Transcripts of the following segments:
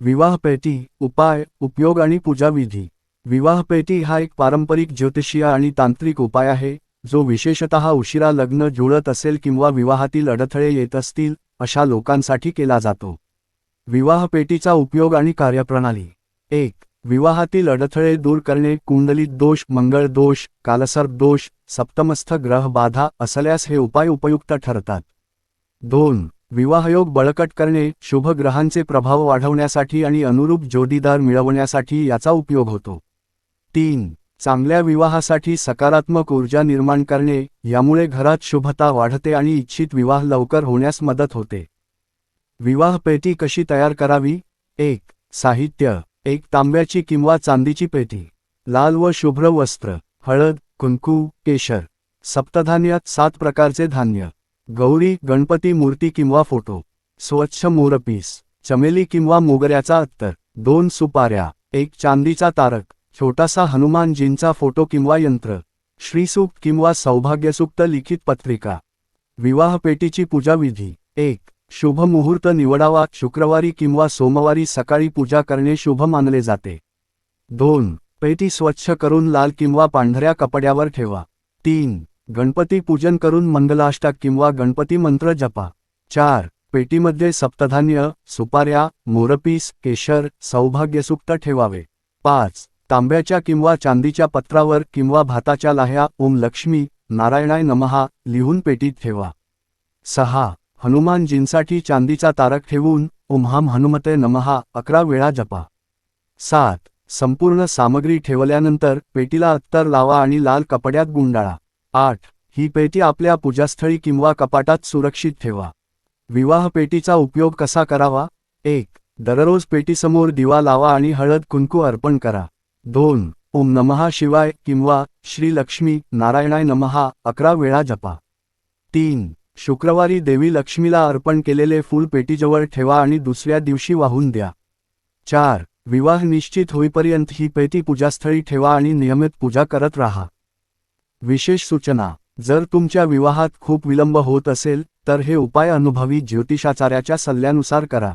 विवाह पेटी उपाय उपयोग आणि पूजाविधी. विवाह पेटी हा एक पारंपरिक ज्योतिषीय आणि तांत्रिक उपाय आहे जो विशेषतः उशिरा लग्न जुळत असेल किंवा विवाहातील अडथळे येत असतील अशा लोकांसाठी केला जातो. विवाह पेटीचा उपयोग आणि कार्यप्रणाली. एक विवाहातील अडथळे दूर करणे कुंडलीत दोष मंगळ दोष कालसर्प दोष सप्तमस्थ ग्रह बाधा असल्यास हे उपाय उपयुक्त ठरतात. दोन विवाहयोग बळकट करणे शुभ ग्रहांचे प्रभाव वाढवण्यासाठी आणि अनुरूप जोडीदार मिळवण्यासाठी याचा उपयोग होतो. तीन चांगल्या विवाहासाठी सकारात्मक ऊर्जा निर्माण करणे यामुळे घरात शुभता वाढते आणि इच्छित विवाह लवकर होण्यास मदत होते. विवाह पेटी कशी तयार करावी? एक साहित्य एक तांब्याची किंवा चांदीची पेटी लाल व शुभ्र वस्त्र हळद कुंकू केशर सप्तधान्यात सात प्रकारचे धान्य. गौरी गणपती मूर्ती किंवा फोटो. स्वच्छ मोरपीस चमेली किंवा मोगऱ्याचा अत्तर. दोन सुपाऱ्या. एक चांदीचा तारक. छोटासा हनुमानजींचा फोटो किंवा यंत्र. श्रीसूक्त किंवा सौभाग्यसूक्त लिखित पत्रिका. विवाह पेटीची पूजाविधी एक. शुभ मुहूर्त निवडावा. शुक्रवारी किंवा सोमवारी सकाळी पूजा करणे शुभ मानले जाते. दोन. पेटी स्वच्छ करून लाल किंवा पांढऱ्या कपड्यावर ठेवा. तीन. गणपती पूजन करून मंगलाष्टक किंवा गणपती मंत्र जपा. चार पेटीमध्ये सप्तधान्य सुपाऱ्या मोरपीस केशर सौभाग्यसूक्त ठेवावे. पाच तांब्याच्या किंवा चांदीच्या पत्रावर किंवा भाताच्या लाह्या ओम लक्ष्मी नारायणाय नमहा लिहून पेटीत ठेवा. सहा हनुमानजींसाठी चांदीचा तारक ठेवून ओम हनुमते नमहा अकरा वेळा जपा. सात संपूर्ण सामग्री ठेवल्यानंतर पेटीला अत्तर लावा आणि लाल कपड्यात गुंडाळा. आठ. ही पेटी आपल्या पूजास्थळी किंवा कपाटात सुरक्षित ठेवा. विवाह पेटीचा उपयोग कसा करावा? एक. दररोज पेटीसमोर दिवा लावा आणि हळद कुंकू अर्पण करा. दोन. ओम नमहा शिवाय किंवा श्री लक्ष्मी नारायणाय नमहा अकरा वेळा जपा. तीन. शुक्रवारी देवी लक्ष्मीला अर्पण केलेले फूल पेटीजवळ ठेवा आणि दुसऱ्या दिवशी वाहून द्या. चार. विवाह निश्चित होईपर्यंत ही पेटी पूजास्थळी ठेवा आणि नियमित पूजा करत राहा. विशेष सूचना. जर तुमच्या विवाहात खूप विलंब होत असेल तर हे उपाय अनुभवी ज्योतिषाचार्याच्या सल्ल्यानुसार करा.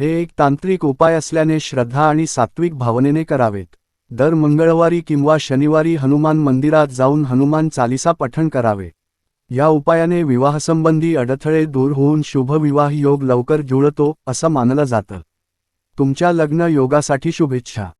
हे एक तांत्रिक उपाय असल्याने श्रद्धा आणि सात्विक भावनेने करावेत. दर मंगळवारी किंवा शनिवारी हनुमान मंदिरात जाऊन हनुमान चालिसा पठण करावे. या उपायाने विवाहसंबंधी अडथळे दूर होऊन शुभ विवाह योग लवकर जुळतो असं मानलं जातं. तुमच्या लग्न योगासाठी शुभेच्छा.